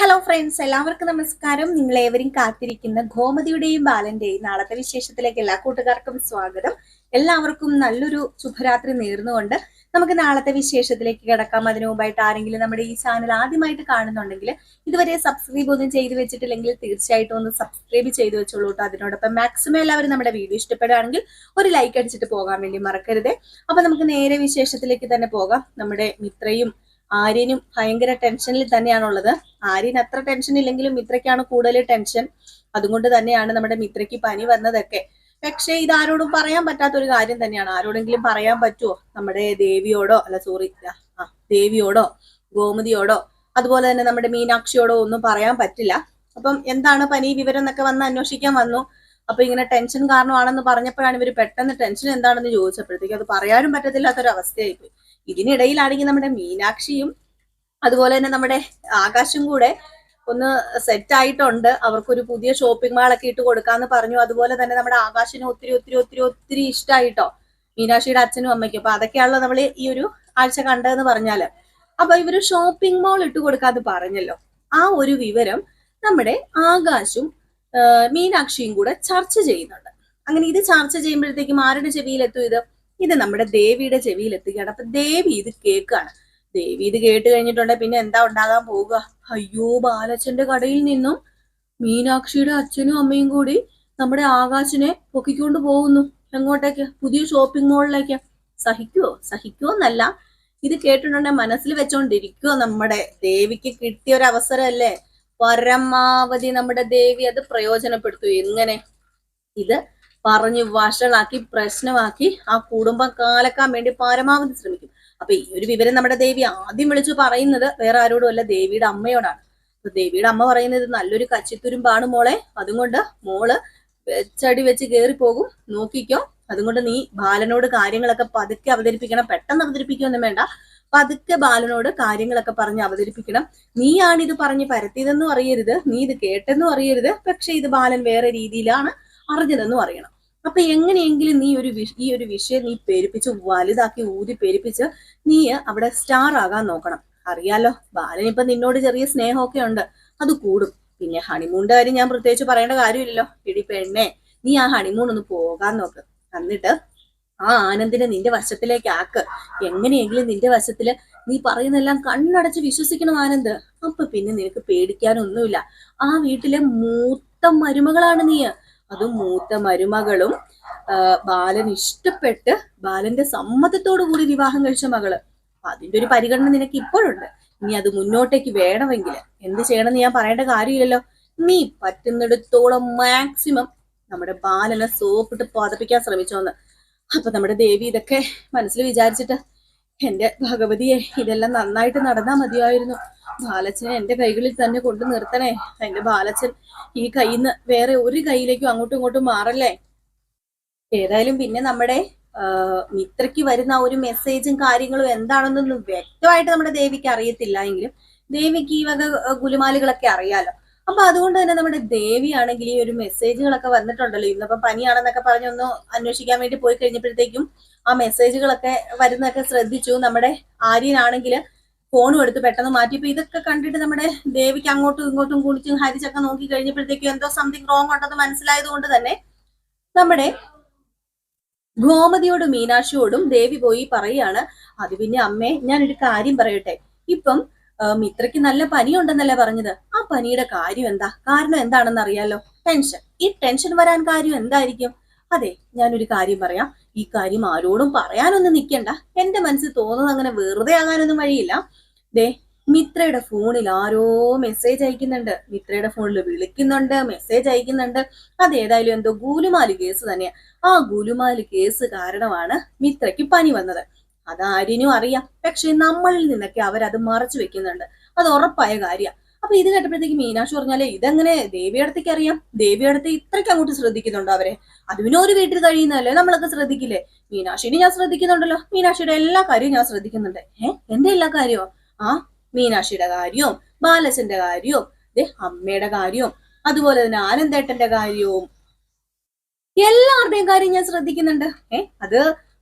Hello friends എല്ലാവർക്കും നമസ്കാരം. നിങ്ങൾ ഏവരും കാത്തിരിക്കുന്ന ഗോമതിയുടെയും ബാലന്റെയും നാളത്തെ വിശേഷത്തിലേക്ക് എല്ലാ കൂട്ടുകാർക്കും സ്വാഗതം. എല്ലാവർക്കും നല്ലൊരു ശുഭരാത്രി നേർന്നുകൊണ്ട് നമുക്ക് നാളത്തെ വിശേഷത്തിലേക്ക് കിടക്കാം. അതിനു മുമ്പായിട്ട് ആരെങ്കിലും നമ്മുടെ ഈ ചാനൽ ആദ്യമായിട്ട് കാണുന്നുണ്ടെങ്കിൽ ഇതുവരെ സബ്സ്ക്രൈബ് ഒന്നും ചെയ്തു വെച്ചിട്ടില്ലെങ്കിൽ തീർച്ചയായിട്ടും ഒന്ന് സബ്സ്ക്രൈബ് ചെയ്തു വെച്ചോളൂ കേട്ടോ അതിനോടൊപ്പം മാക്സിമം എല്ലാവരും നമ്മുടെ വീഡിയോ ഇഷ്ടപ്പെടുകയാണെങ്കിൽ ഒരു ലൈക്ക് അടിച്ചിട്ട് പോകാൻ വേണ്ടി മറക്കരുത്. അപ്പൊ നമുക്ക് നേരെ വിശേഷത്തിലേക്ക് തന്നെ പോകാം. നമ്മുടെ മിത്രയും ആര്യനും ഭയങ്കര ടെൻഷനിൽ തന്നെയാണുള്ളത്. ആര്യൻ അത്ര ടെൻഷൻ ഇല്ലെങ്കിലും മിത്രയ്ക്കാണ് കൂടുതൽ ടെൻഷൻ അതുകൊണ്ട് തന്നെയാണ് നമ്മുടെ മിത്രയ്ക്ക് പനി വന്നതൊക്കെ. പക്ഷേ ഇത് ആരോടും പറയാൻ പറ്റാത്ത ഒരു കാര്യം തന്നെയാണ്. ആരോടെങ്കിലും പറയാൻ പറ്റുമോ നമ്മുടെ ദേവിയോടോ അല്ല സോറി ആ ദേവിയോടോ ഗോമതിയോടോ അതുപോലെ തന്നെ നമ്മുടെ മീനാക്ഷിയോടോ ഒന്നും പറയാൻ പറ്റില്ല. അപ്പം എന്താണ് പനി വിവരം എന്നൊക്കെ വന്ന് അന്വേഷിക്കാൻ വന്നു. അപ്പൊ ഇങ്ങനെ ടെൻഷൻ കാരണമാണെന്ന് പറഞ്ഞപ്പോഴാണ് ഇവർ പെട്ടെന്ന് ടെൻഷൻ എന്താണെന്ന് ചോദിച്ചപ്പോഴത്തേക്ക് അത് പറയാനും പറ്റത്തില്ലാത്തൊരു അവസ്ഥയായിപ്പോയി ഇതിനിടയിലാണെങ്കിൽ നമ്മുടെ മീനാക്ഷിയും അതുപോലെ തന്നെ നമ്മുടെ ആകാശും കൂടെ ഒന്ന് സെറ്റ് ആയിട്ടുണ്ട്. അവർക്കൊരു പുതിയ ഷോപ്പിംഗ് മാളൊക്കെ ഇട്ട് കൊടുക്കാന്ന് പറഞ്ഞു. അതുപോലെ തന്നെ നമ്മുടെ ആകാശിന് ഒത്തിരി ഒത്തിരി ഒത്തിരി ഒത്തിരി ഇഷ്ടമായിട്ടോ മീനാക്ഷിയുടെ അച്ഛനും അമ്മയ്ക്കും. അപ്പൊ അതൊക്കെയാണല്ലോ നമ്മൾ ഈ ഒരു ആഴ്ച കണ്ടതെന്ന് പറഞ്ഞാൽ. അപ്പൊ ഇവർ ഷോപ്പിംഗ് മാൾ ഇട്ട് കൊടുക്കാന്ന് പറഞ്ഞല്ലോ. ആ ഒരു വിവരം നമ്മുടെ ആകാശും മീനാക്ഷിയും കൂടെ ചർച്ച ചെയ്യുന്നുണ്ട്. അങ്ങനെ ഇത് ചർച്ച ചെയ്യുമ്പോഴത്തേക്കും ആരുടെ ചെവിയിലെത്തും ഇത്? ഇത് നമ്മുടെ ദേവിയുടെ ചെവിയിൽ എത്തുകയാണ് അപ്പൊ ദേവി ഇത് കേൾക്കുകയാണ്. ദേവി ഇത് കേട്ട് കഴിഞ്ഞിട്ടുണ്ടെങ്കിൽ പിന്നെ എന്താ ഉണ്ടാകാൻ പോവുക? അയ്യോ ബാലച്ചന്റെ കടയിൽ നിന്നും മീനാക്ഷിയുടെ അച്ഛനും അമ്മയും കൂടി നമ്മുടെ ആകാശിനെ പൊക്കിക്കൊണ്ട് പോകുന്നു. എങ്ങോട്ടേക്ക്? പുതിയ ഷോപ്പിംഗ് മോളിലേക്ക് സഹിക്കുവോ സഹിക്കുവോ എന്നല്ല. ഇത് കേട്ടിട്ടുണ്ടെങ്കിൽ മനസ്സിൽ വെച്ചോണ്ടിരിക്കുവോ നമ്മുടെ ദേവിക്ക് കിട്ടിയ ഒരു അവസരമല്ലേ? പരമാവധി നമ്മുടെ ദേവി അത് പ്രയോജനപ്പെടുത്തു. എങ്ങനെ? ഇത് പറഞ്ഞു വഷളാക്കി പ്രശ്നമാക്കി ആ കുടുംബം കാലക്കാൻ വേണ്ടി പരമാവധി ശ്രമിക്കും. അപ്പൊ ഈ ഒരു വിവരം നമ്മുടെ ദേവി ആദ്യം വിളിച്ചു പറയുന്നത് വേറെ ആരോടും അല്ല ദേവിയുടെ അമ്മയോടാണ്. അപ്പൊ ദേവിയുടെ അമ്മ പറയുന്നത് നല്ലൊരു കച്ചിത്തുരുമ്പാണ് മോളെ. അതുകൊണ്ട് മോൾ ചടി വെച്ച് കയറി പോകും നോക്കിക്കോ. അതുകൊണ്ട് നീ ബാലനോട് കാര്യങ്ങളൊക്കെ പതുക്കെ അവതരിപ്പിക്കണം. പെട്ടെന്ന് അവതരിപ്പിക്കൊന്നും വേണ്ട. പതുക്കെ ബാലനോട് കാര്യങ്ങളൊക്കെ പറഞ്ഞ് അവതരിപ്പിക്കണം. നീയാണ് ഇത് പറഞ്ഞ് പരത്തിയതെന്നും അറിയരുത്. നീ ഇത് കേട്ടെന്നും അറിയരുത്. പക്ഷെ ഇത് ബാലൻ വേറെ രീതിയിലാണ് അറിഞ്ഞതെന്നും അറിയണം അപ്പൊ എങ്ങനെയെങ്കിലും നീ ഒരു ഈ ഒരു വിഷയം നീ പെരുപ്പിച്ച് വലുതാക്കി ഊതി പെരുപ്പിച്ച് നീ അവിടെ സ്റ്റാർ ആകാൻ നോക്കണം. അറിയാലോ ബാലൻ ഇപ്പൊ നിന്നോട് ചെറിയ സ്നേഹമൊക്കെ ഉണ്ട്. അത് കൂടും. പിന്നെ ഹണിമൂണിന്റെ കാര്യം ഞാൻ പ്രത്യേകിച്ച് പറയേണ്ട കാര്യമില്ലല്ലോ. ഇടി പെണ്ണെ നീ ആ ഹണിമൂൺ ഒന്ന് പോകാൻ നോക്ക്. എന്നിട്ട് ആ ആനന്ദിനെ നിന്റെ വശത്തിലേക്ക് ആക്ക്. എങ്ങനെയെങ്കിലും നിന്റെ വശത്തിൽ നീ പറയുന്നെല്ലാം കണ്ണടച്ച് വിശ്വസിക്കണം ആനന്ദ്. അപ്പൊ പിന്നെ നിനക്ക് പേടിക്കാനൊന്നുമില്ല. ആ വീട്ടിലെ മൂത്ത മരുമകളാണ് നീ അതും മൂത്ത മരുമകളും ബാലൻ ഇഷ്ടപ്പെട്ട് ബാലന്റെ സമ്മതത്തോടു കൂടി വിവാഹം കഴിച്ച മകൾ. അതിന്റെ ഒരു പരിഗണന നിനക്ക് ഇപ്പോഴുണ്ട്. നീ അത് മുന്നോട്ടേക്ക് വേണമെങ്കിൽ എന്ത് ചെയ്യണമെന്ന് ഞാൻ പറയേണ്ട കാര്യമില്ലല്ലോ. നീ പറ്റുന്നിടത്തോളം മാക്സിമം നമ്മുടെ ബാലനെ സോപ്പിട്ട് പതപ്പിക്കാൻ ശ്രമിച്ചോന്ന്. അപ്പൊ നമ്മുടെ ദേവി ഇതൊക്കെ മനസ്സിൽ വിചാരിച്ചിട്ട് എന്റെ ഭഗവതിയെ ഇതെല്ലാം നന്നായിട്ട് നടന്നാ മതിയായിരുന്നു. ബാലച്ചനെ എന്റെ കൈകളിൽ തന്നെ കൊണ്ടു നിർത്തണേ. എന്റെ ബാലച്ചൻ ഈ കയ്യിൽ നിന്ന് വേറെ ഒരു കൈയിലേക്കും അങ്ങോട്ടും ഇങ്ങോട്ടും മാറല്ലേ? ഏതായാലും പിന്നെ നമ്മുടെ മിത്രയ്ക്ക് വരുന്ന ഒരു മെസ്സേജും കാര്യങ്ങളും എന്താണെന്നൊന്നും വ്യക്തമായിട്ട് നമ്മുടെ ദേവിക്ക് അറിയത്തില്ല. എങ്കിലും ദേവിക്ക് ഈ വക ഗുലുമാലുകളൊക്കെ അറിയാലോ. അപ്പൊ അതുകൊണ്ട് തന്നെ നമ്മുടെ ദേവിയാണെങ്കിൽ ഈ ഒരു മെസ്സേജുകളൊക്കെ വന്നിട്ടുണ്ടല്ലോ. ഇന്നിപ്പോ പനിയാണെന്നൊക്കെ പറഞ്ഞൊന്ന് അന്വേഷിക്കാൻ വേണ്ടി പോയി കഴിഞ്ഞപ്പോഴത്തേക്കും ആ മെസ്സേജുകളൊക്കെ വരുന്നൊക്കെ ശ്രദ്ധിച്ചു. നമ്മുടെ ആര്യനാണെങ്കിൽ ഫോണും എടുത്ത് പെട്ടെന്ന് മാറ്റി. ഇപ്പൊ ഇതൊക്കെ കണ്ടിട്ട് നമ്മുടെ ദേവിക്ക് അങ്ങോട്ടും ഇങ്ങോട്ടും കുളിച്ചും ഹരിച്ചൊക്കെ നോക്കി കഴിഞ്ഞപ്പോഴത്തേക്കും എന്തോ സംതിങ് റോങ് ഉണ്ടെന്ന് മനസ്സിലായത് കൊണ്ട് തന്നെ നമ്മുടെ ഗോമതിയോടും മീനാക്ഷിയോടും ദേവി പോയി പറയാണ് അത് പിന്നെ അമ്മേ ഞാനൊരു കാര്യം പറയട്ടെ. ഇപ്പം മിത്രയ്ക്ക് നല്ല പനിയുണ്ടെന്നല്ലേ പറഞ്ഞത്? ആ പനിയുടെ കാര്യം എന്താ? കാരണം എന്താണെന്ന് അറിയാലോ? ടെൻഷൻ. ഈ ടെൻഷൻ വരാൻ കാര്യം എന്തായിരിക്കും? അതെ ഞാനൊരു കാര്യം പറയാം. ഈ കാര്യം ആരോടും പറയാനൊന്നും നിൽക്കണ്ട എന്റെ മനസ്സിൽ തോന്നുന്നത് അങ്ങനെ വെറുതെ ആകാനൊന്നും വഴിയില്ല. ദേ മിത്രയുടെ ഫോണിൽ ആരോ മെസ്സേജ് അയക്കുന്നുണ്ട്. മിത്രയുടെ ഫോണിൽ വിളിക്കുന്നുണ്ട് മെസ്സേജ് അയക്കുന്നുണ്ട്. അത് ഏതായാലും എന്തോ ഗൂലുമാൽ കേസ് തന്നെയാ. ആ ഗൂലുമാൽ കേസ് കാരണമാണ് മിത്രയ്ക്ക് പനി വന്നത്. അത് ആരിനും അറിയാം. പക്ഷെ നമ്മളിൽ നിന്നൊക്കെ അവരത് മറച്ചു വെക്കുന്നുണ്ട്. അത് ഉറപ്പായ കാര്യമാണ് അപ്പൊ ഇത് കേട്ടപ്പോഴത്തേക്ക് മീനാക്ഷി പറഞ്ഞാലേ ഇതെങ്ങനെ ദേവിയടത്തേക്ക് അറിയാം? ദേവിയടത്ത് ഇത്രയ്ക്ക് അങ്ങോട്ട് ശ്രദ്ധിക്കുന്നുണ്ടോ അവരെ? അതിനൊരു വീട്ടിൽ കഴിയുന്നതല്ലേ നമ്മളൊക്കെ ശ്രദ്ധിക്കില്ലേ? മീനാക്ഷിനെ ഞാൻ ശ്രദ്ധിക്കുന്നുണ്ടല്ലോ. മീനാക്ഷിയുടെ എല്ലാ കാര്യവും ഞാൻ ശ്രദ്ധിക്കുന്നുണ്ട്. ഏഹ് എന്റെ എല്ലാ കാര്യവും? ആ മീനാക്ഷിയുടെ കാര്യവും ബാലച്ചന്റെ കാര്യവും ദേ അമ്മയുടെ കാര്യവും അതുപോലെ തന്നെ ആനന്ദേട്ടന്റെ കാര്യവും എല്ലാവരുടെയും കാര്യം ഞാൻ ശ്രദ്ധിക്കുന്നുണ്ട്. ഏഹ് അത്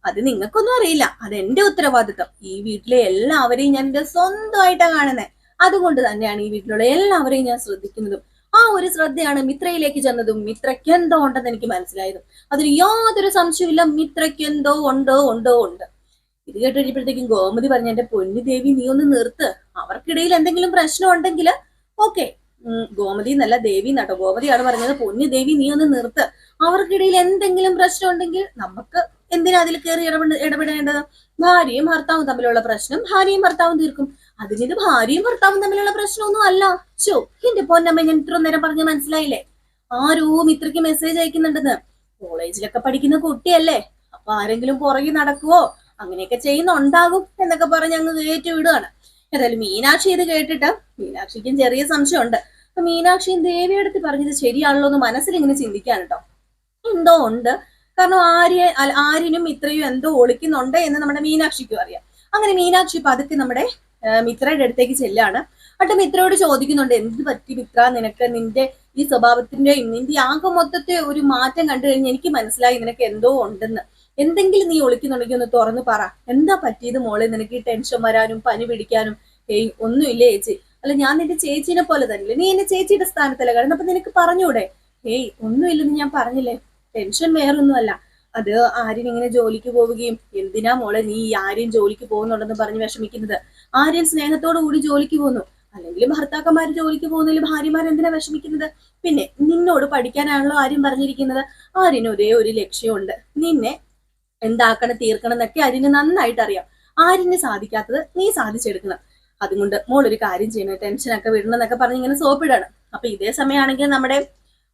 അത് നിങ്ങൾക്കൊന്നും അറിയില്ല. അത് എന്റെ ഉത്തരവാദിത്തം. ഈ വീട്ടിലെ എല്ലാവരെയും ഞാൻ എന്റെ സ്വന്തമായിട്ടാണ് കാണുന്നത് അതുകൊണ്ട് തന്നെയാണ് ഈ വീട്ടിലുള്ള എല്ലാവരെയും ഞാൻ ശ്രദ്ധിക്കുന്നതും. ആ ഒരു ശ്രദ്ധയാണ് മിത്രയിലേക്ക് ചെന്നതും മിത്രയ്ക്ക് എന്തോ ഉണ്ടെന്ന് എനിക്ക് മനസ്സിലായതും. അതിൽ യാതൊരു സംശയമില്ല മിത്രയ്ക്ക് എന്തോ ഉണ്ടോ ഉണ്ടോ ഉണ്ട്. ഇത് കേട്ട് കഴിഞ്ഞപ്പോഴത്തേക്കും ഗോമതി പറഞ്ഞ എന്റെ പൊന്നു ദേവി നീ ഒന്ന് നിർത്ത്. അവർക്കിടയിൽ എന്തെങ്കിലും പ്രശ്നം ഉണ്ടെങ്കിൽ ഓക്കെ. ഗോമതി എന്നല്ല ദേവി എന്നാട്ടോ. ഗോമതിയാണ് പറഞ്ഞത് പൊന്നു ദേവി നീ ഒന്ന് നിർത്ത്. അവർക്കിടയിൽ എന്തെങ്കിലും പ്രശ്നം ഉണ്ടെങ്കിൽ നമുക്ക് എന്തിനാ അതിൽ കയറി ഇടപെട ഇടപെടേണ്ടത്? ഭാര്യയും ഭർത്താവും തമ്മിലുള്ള പ്രശ്നം ഭാര്യയും ഭർത്താവും തീർക്കും. അതിനിത് ഭാര്യയും ഭർത്താവും തമ്മിലുള്ള പ്രശ്നമൊന്നും അല്ല. ചോ എന്റെ പൊന്നമ്മ ഞാൻ ഇത്ര നേരം പറഞ്ഞ മനസ്സിലായില്ലേ? ആരോ മിത്രയ്ക്ക് മെസ്സേജ് അയക്കുന്നുണ്ടെന്ന്. കോളേജിലൊക്കെ പഠിക്കുന്ന കുട്ടിയല്ലേ. അപ്പൊ ആരെങ്കിലും പുറകെ നടക്കുവോ? അങ്ങനെയൊക്കെ ചെയ്യുന്നുണ്ടാകും എന്നൊക്കെ പറഞ്ഞ് അങ്ങ് കയറ്റി വിടുകയാണ് ഏതായാലും മീനാക്ഷി ഇത് കേട്ടിട്ട് മീനാക്ഷിക്കും ചെറിയ സംശയമുണ്ട്. അപ്പൊ മീനാക്ഷിയും ദേവിയെടുത്ത് പറഞ്ഞത് ശരിയാണല്ലോ എന്ന് മനസ്സിൽ ഇങ്ങനെ ചിന്തിക്കാൻ കേട്ടോ എന്തോ ഉണ്ട്. കാരണം ആര്യ ആര്യനും മിത്രയും എന്തോ ഒളിക്കുന്നുണ്ട് എന്ന് നമ്മുടെ മീനാക്ഷിക്കും അറിയാം. അങ്ങനെ മീനാക്ഷി പതുക്കെ നമ്മുടെ മിത്രയുടെ അടുത്തേക്ക് ചെല്ലാണ്. അട്ട് മിത്രയോട് ചോദിക്കുന്നുണ്ട് എന്ത് പറ്റി മിത്ര? നിനക്ക് നിന്റെ ഈ സ്വഭാവത്തിന്റെയും നിന്റെ ആകെ മൊത്തത്തെ ഒരു മാറ്റം കണ്ടു കഴിഞ്ഞാൽ എനിക്ക് മനസ്സിലായി നിനക്ക് എന്തോ ഉണ്ടെന്ന്. എന്തെങ്കിലും നീ ഒളിക്കുന്നുണ്ടെങ്കിൽ ഒന്ന് തുറന്നു പറ. എന്താ പറ്റിയത് മോളെ? നിനക്ക് ഈ ടെൻഷൻ വരാനും പനി പിടിക്കാനും ഏയ് ഒന്നുമില്ല ചേച്ചി? അല്ല ഞാൻ നിന്റെ ചേച്ചീനെ പോലെ തന്നെ നീ എന്റെ ചേച്ചിയുടെ സ്ഥാനത്തല്ല കാരണം നിനക്ക് പറഞ്ഞൂടെ ഏയ് ഒന്നുമില്ലെന്ന് ഞാൻ പറഞ്ഞില്ലേ? ടെൻഷൻ വേറൊന്നുമല്ല. അത് ആര്യൻ ഇങ്ങനെ ജോലിക്ക് പോവുകയും എന്തിനാ മോളെ നീ ഈ ആര്യൻ ജോലിക്ക് പോകുന്നുണ്ടെന്ന് പറഞ്ഞ് വിഷമിക്കുന്നത്? ആര്യൻ സ്നേഹത്തോടു കൂടി ജോലിക്ക് പോകുന്നു അല്ലെങ്കിൽ ഭർത്താക്കന്മാർ ജോലിക്ക് പോകുന്നതിൽ ഭാര്യമാർ എന്തിനാ വിഷമിക്കുന്നത്? പിന്നെ നിന്നോട് പഠിക്കാനാണല്ലോ ആര്യൻ പറഞ്ഞിരിക്കുന്നത്. ആര്യന് ഒരേ ഒരു ലക്ഷ്യമുണ്ട്. നിന്നെ എന്താക്കണം തീർക്കണം എന്നൊക്കെ ആര്യന് നന്നായിട്ട് അറിയാം ആര്യന് സാധിക്കാത്തത് നീ സാധിച്ചെടുക്കണം. അതുകൊണ്ട് മോൾ ഒരു കാര്യം ചെയ്യണം. ടെൻഷനൊക്കെ വിടണം എന്നൊക്കെ പറഞ്ഞ് ഇങ്ങനെ സോപ്പിടണം. അപ്പൊ ഇതേ സമയമാണെങ്കിൽ നമ്മുടെ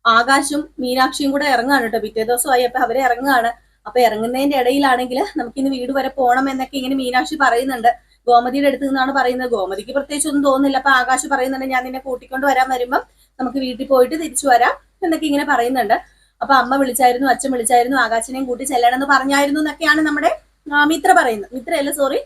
ആകാശും മീനാക്ഷിയും കൂടെ ഇറങ്ങാണ് കേട്ടോ. പിറ്റേ ദിവസമായി അപ്പൊ അവരെ ഇറങ്ങുകയാണ്. അപ്പൊ ഇറങ്ങുന്നതിന്റെ ഇടയിലാണെങ്കിൽ നമുക്കിന്ന് വീട് വരെ പോകണം എന്നൊക്കെ ഇങ്ങനെ മീനാക്ഷി പറയുന്നുണ്ട്. ഗോമതിയുടെ അടുത്ത് നിന്നാണ് പറയുന്നത്. ഗോമതിക്ക് പ്രത്യേകിച്ച് ഒന്നും തോന്നുന്നില്ല. അപ്പൊ ആകാശ് പറയുന്നുണ്ട് ഞാൻ നിന്നെ കൂട്ടിക്കൊണ്ട് വരാൻ വരുമ്പം നമുക്ക് വീട്ടിൽ പോയിട്ട് തിരിച്ചു വരാം എന്നൊക്കെ ഇങ്ങനെ പറയുന്നുണ്ട്. അപ്പൊ അമ്മ വിളിച്ചായിരുന്നു അച്ഛൻ വിളിച്ചായിരുന്നു ആകാശിനെയും കൂട്ടി ചെല്ലണമെന്ന് പറഞ്ഞായിരുന്നു എന്നൊക്കെയാണ് നമ്മുടെ മിത്ര പറയുന്നത്. മിത്രയല്ല സോറി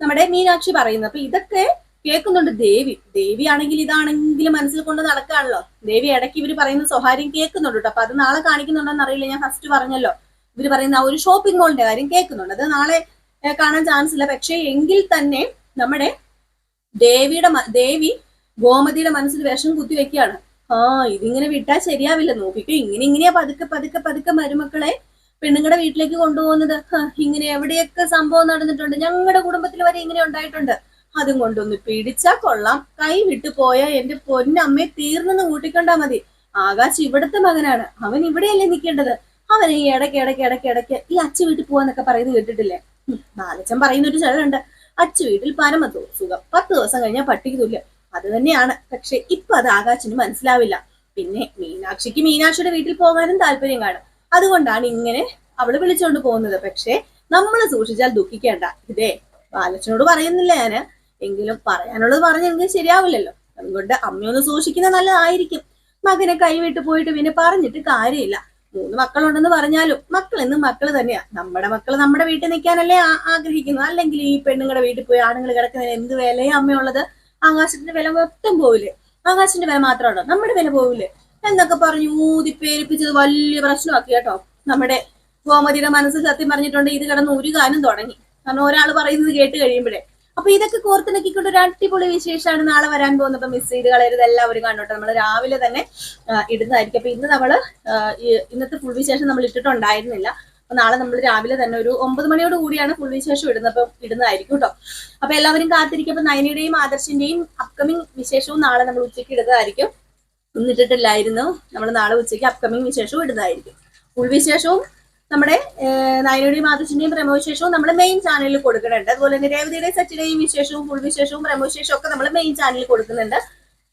നമ്മുടെ മീനാക്ഷി പറയുന്നത്. അപ്പൊ ഇതൊക്കെ കേൾക്കുന്നുണ്ട് ദേവി. ദേവി ആണെങ്കിൽ ഇതാണെങ്കിൽ മനസ്സിൽ കൊണ്ട് നടക്കുകയാണല്ലോ ദേവി ഇടയ്ക്ക് ഇവർ പറയുന്ന സ്വകാര്യം കേൾക്കുന്നുണ്ട് കേട്ടോ. അപ്പൊ അത് നാളെ കാണിക്കുന്നുണ്ടെന്ന് അറിയില്ല. ഞാൻ ഫസ്റ്റ് പറഞ്ഞല്ലോ. ഇവർ പറയുന്ന ഒരു ഷോപ്പിംഗ് മോളിന്റെ കാര്യം കേൾക്കുന്നുണ്ട്. അത് നാളെ കാണാൻ ചാൻസ് ഇല്ല. പക്ഷേ എങ്കിൽ തന്നെ നമ്മുടെ ദേവിയുടെ ദേവി ഗോമതിയുടെ മനസ്സിൽ വിഷം കുത്തി വെക്കുകയാണ്. ആ ഇതിങ്ങനെ വിട്ടാൽ ശരിയാവില്ല. നോക്കിക്കോ ഇങ്ങനെ ഇങ്ങനെയാ പതുക്കെ പതുക്കെ പതുക്കെ മരുമക്കളെ പെണ്ണുങ്ങളുടെ വീട്ടിലേക്ക് കൊണ്ടുപോകുന്നത്. ഇങ്ങനെ എവിടെയൊക്കെ സംഭവം നടന്നിട്ടുണ്ട്. ഞങ്ങളുടെ കുടുംബത്തിൽ വരെ ഇങ്ങനെ ഉണ്ടായിട്ടുണ്ട്. അതും കൊണ്ടൊന്ന് പിടിച്ചാ കൊള്ളാം. കൈ വിട്ടു പോയ എന്റെ പൊന്നമ്മയെ തീർന്നെന്ന് കൂട്ടിക്കൊണ്ടാ മതി. ആകാശ് ഇവിടുത്തെ മകനാണ്. അവൻ ഇവിടെയല്ലേ നിൽക്കേണ്ടത് അവൻ ഈ ഇടയ്ക്ക് ഇടയ്ക്ക് ഇടയ്ക്ക് ഇടയ്ക്ക് ഈ അച്ഛ വീട്ടിൽ പോവാന്നൊക്കെ പറയുന്നത് കേട്ടിട്ടില്ലേ? ബാലച്ചൻ പറയുന്ന ഒരു അച്ഛ വീട്ടിൽ പരമത്തു സുഖം. പത്ത് ദിവസം കഴിഞ്ഞാൽ പട്ടിക്ക് തുല്യം. അത് തന്നെയാണ്. പക്ഷെ ഇപ്പൊ അത് ആകാശിന് മനസ്സിലാവില്ല. പിന്നെ മീനാക്ഷിക്ക് മീനാക്ഷിയുടെ വീട്ടിൽ പോകാനും താല്പര്യം കാണും. അതുകൊണ്ടാണ് ഇങ്ങനെ അവൾ വിളിച്ചോണ്ട് പോകുന്നത്. പക്ഷെ നമ്മൾ സൂക്ഷിച്ചാൽ ദുഃഖിക്കേണ്ട. ഇതേ ബാലച്ചനോട് പറയുന്നില്ല ഞാൻ. എങ്കിലും പറയാനുള്ളത് പറഞ്ഞെങ്കിൽ ശരിയാവില്ലല്ലോ. അതുകൊണ്ട് അമ്മയൊന്ന് സൂക്ഷിക്കുന്ന നല്ലതായിരിക്കും. മകനെ കൈവിട്ട് പോയിട്ട് പിന്നെ പറഞ്ഞിട്ട് കാര്യമില്ല. മൂന്ന് മക്കളുണ്ടെന്ന് പറഞ്ഞാലും മക്കൾ എന്നും മക്കൾ തന്നെയാ. നമ്മുടെ മക്കൾ നമ്മുടെ വീട്ടിൽ നിൽക്കാനല്ലേ ആഗ്രഹിക്കുന്നു. അല്ലെങ്കിൽ ഈ പെണ്ണുങ്ങളുടെ വീട്ടിൽ പോയി ആണുങ്ങൾ കിടക്കുന്നതിന് എന്ത് വിലയും അമ്മയുള്ളത്? ആകാശത്തിന്റെ വില മൊത്തം പോവില്ലേ? ആകാശത്തിന്റെ വില മാത്രമാണോ? നമ്മുടെ വില പോവില്ലേ? എന്നൊക്കെ പറഞ്ഞു ഊതി പേരിപ്പിച്ചത് വലിയ പ്രശ്നമാക്കി കേട്ടോ. നമ്മുടെ ഗോമതിയുടെ മനസ്സ് സത്യം പറഞ്ഞിട്ടുണ്ട് ഇത് കിടന്ന് ഒരു ഗാനം തുടങ്ങി. കാരണം ഒരാൾ പറയുന്നത് കേട്ട് കഴിയുമ്പോഴേ അപ്പൊ ഇതൊക്കെ കോർത്തിണക്കിക്കൊണ്ട് ഒരു അടിപൊളി വിശേഷമാണ് നാളെ വരാൻ പോകുന്നത്. മിസ് ചെയ്ത് കളയരുത് എല്ലാവരും കാണോട്ടെ നമ്മൾ രാവിലെ തന്നെ ഇടുന്നതായിരിക്കും. അപ്പൊ ഇന്ന് നമ്മൾ ഇന്നത്തെ ഫുൾ വിശേഷം നമ്മൾ ഇട്ടിട്ടുണ്ടായിരുന്നില്ല. അപ്പൊ നാളെ നമ്മൾ രാവിലെ തന്നെ ഒരു ഒമ്പത് മണിയോട് കൂടിയാണ് ഫുൾ വിശേഷം ഇടുന്നത്. അപ്പൊ ഇടുന്നതായിരിക്കും കേട്ടോ. അപ്പൊ എല്ലാവരും കാത്തിരിക്കും. അപ്പൊ നയനയുടെയും ആദർശിന്റെയും അപ്കമിങ് വിശേഷവും നാളെ നമ്മൾ ഉച്ചയ്ക്ക് ഇടുന്നതായിരിക്കും. ഇന്നിട്ടിട്ടില്ലായിരുന്നു. നമ്മൾ നാളെ ഉച്ചയ്ക്ക് അപ്കമിങ് വിശേഷവും ഇടുന്നതായിരിക്കും. ഫുൾ വിശേഷവും നമ്മുടെ നായനോടി ആദർശിന്റെയും പ്രമോവിശേഷവും നമ്മൾ മെയിൻ ചാനലിൽ കൊടുക്കുന്നുണ്ട്. അതുപോലെ തന്നെ രേവതിയുടെ സച്ചിന്റെയും വിശേഷവും ഫുൾ വിശേഷവും പ്രമോവിശേഷവും ഒക്കെ നമ്മൾ മെയിൻ ചാനലിൽ കൊടുക്കുന്നുണ്ട്.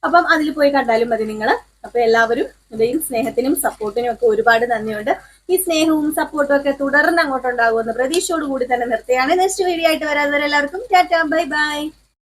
അപ്പം അതിൽ പോയി കണ്ടാലും മതി നിങ്ങൾ അപ്പൊ എല്ലാവരും ഇതയും സ്നേഹത്തിനും സപ്പോർട്ടിനും ഒക്കെ ഒരുപാട് നന്ദിയുണ്ട്. ഈ സ്നേഹവും സപ്പോർട്ടും ഒക്കെ തുടർന്ന് അങ്ങോട്ടുണ്ടാകുമെന്ന് പ്രതീക്ഷയോടുകൂടി തന്നെ നിർത്തുകയാണ്. നെക്സ്റ്റ് വീഡിയോ ആയിട്ട് വരാതെ എല്ലാവർക്കും ടാറ്റാ ബൈ ബൈ.